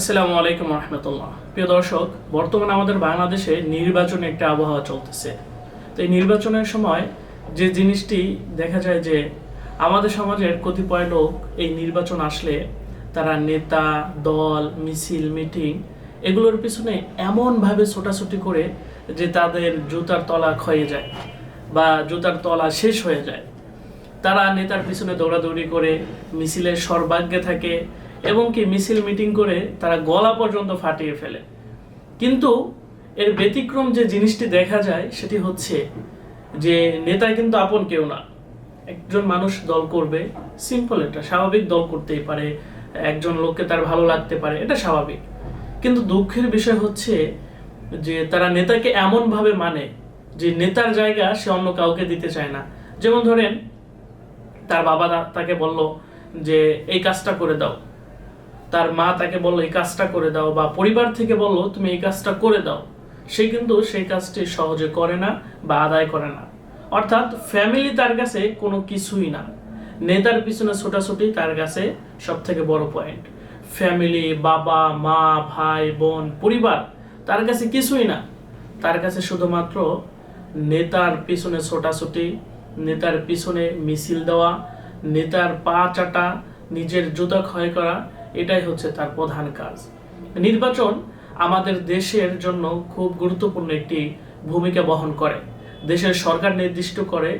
আসসালামু আলাইকুম রহমতুল্লাহ। প্রিয় দর্শক, বর্তমানে আমাদের বাংলাদেশে নির্বাচনে একটা আবহাওয়া চলতেছে। তো এই নির্বাচনের সময় যে জিনিসটি দেখা যায় যে আমাদের সমাজের কতিপয় লোক এই নির্বাচন আসলে তারা নেতা, দল, মিছিল, মিটিং এগুলোর পিছনে এমনভাবে ছোটাছুটি করে যে তাদের জুতার তলা ক্ষয়ে যায় বা জুতার তলা শেষ হয়ে যায়। তারা নেতার পিছনে দৌড়াদৌড়ি করে, মিছিলের সর্বাগ্যে থাকে এবং কি মিছিল মিটিং করে তারা গলা পর্যন্ত ফাটিয়ে ফেলে। কিন্তু এর ব্যতিক্রম যে জিনিসটি দেখা যায় সেটি হচ্ছে যে নেতা কিন্তু আপন কেউ না। একজন মানুষ দল করবে সিম্পল এটা স্বাভাবিক দল করতেই পারে, একজন লোককে তার ভালো লাগতে পারে, এটা স্বাভাবিক। কিন্তু দুঃখের বিষয় হচ্ছে যে তারা নেতাকে এমনভাবে মানে যে নেতার জায়গা সে অন্য কাউকে দিতে চায় না। যেমন ধরেন, তার বাবা তাকে বলল যে, এই কাজটা করে দাও। তার মা তাকে বলল, এই কাজটা করে দাও বা পরিবার থেকে বলল, তুমি এই কাজটা করে দাও। সে কিন্তু সেই কাজটি সহজে করে না বা আদায় করে না। অর্থাৎ ফ্যামিলি তার কাছে কোনো কিছুই না। নেতার পিছনে ছোটাছুটি তার কাছে সব থেকে বড় পয়েন্ট ফ্যামিলি বাবা, মা, ভাই, বোন, পরিবার তার কাছে কিছুই না। তার কাছে শুধুমাত্র নেতার পিছনে ছোটাছুটি, নেতার পিছনে মিছিল দেওয়া, নেতার পা চাটা, নিজের জুতা ক্ষয় করা এটাই হচ্ছে তার প্রধান কাজ। নির্বাচন আমাদের দেশের জন্য খুব গুরুত্বপূর্ণ একটি ভূমিকা বহন করে। দেশের সরকার নির্দিষ্ট করে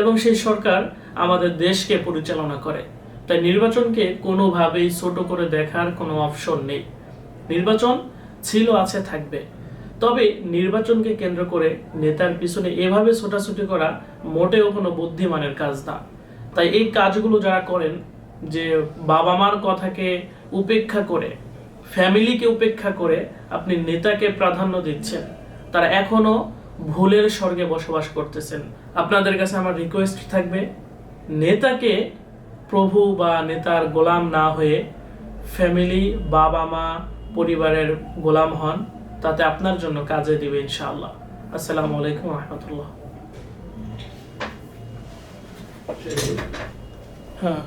এবং সেই সরকার আমাদের দেশকে পরিচালনা করে। তাই নির্বাচনকে কোনোভাবেই ছোট করে দেখার কোনো অপশন নেই। নির্বাচন ছিল, আছে, থাকবে। তবে নির্বাচনকে কেন্দ্র করে নেতার পিছনে এভাবে ছোটাছুটি করা মোটেও কোনো বুদ্ধিমানের কাজ না। তাই এই কাজগুলো যারা করেন যে বাবা মার কথাকে উপেক্ষা করে ফ্যামিলিকে উপেক্ষা করে আপনি নেতাকে প্রাধান্য দিচ্ছেন। তারা এখনও ভুলের স্বর্গে বসবাস করতেছেন। আপনাদের কাছে আমার রিকোয়েস্ট থাকবে, নেতাকে প্রভু বা নেতার গোলাম না হয়ে ফ্যামিলি বাবা মা পরিবারের গোলাম হন, তাতে আপনার জন্য কাজে দিবে ইনশাআল্লাহ। আসসালামু আলাইকুম রহমতুল্লাহ। হ্যাঁ।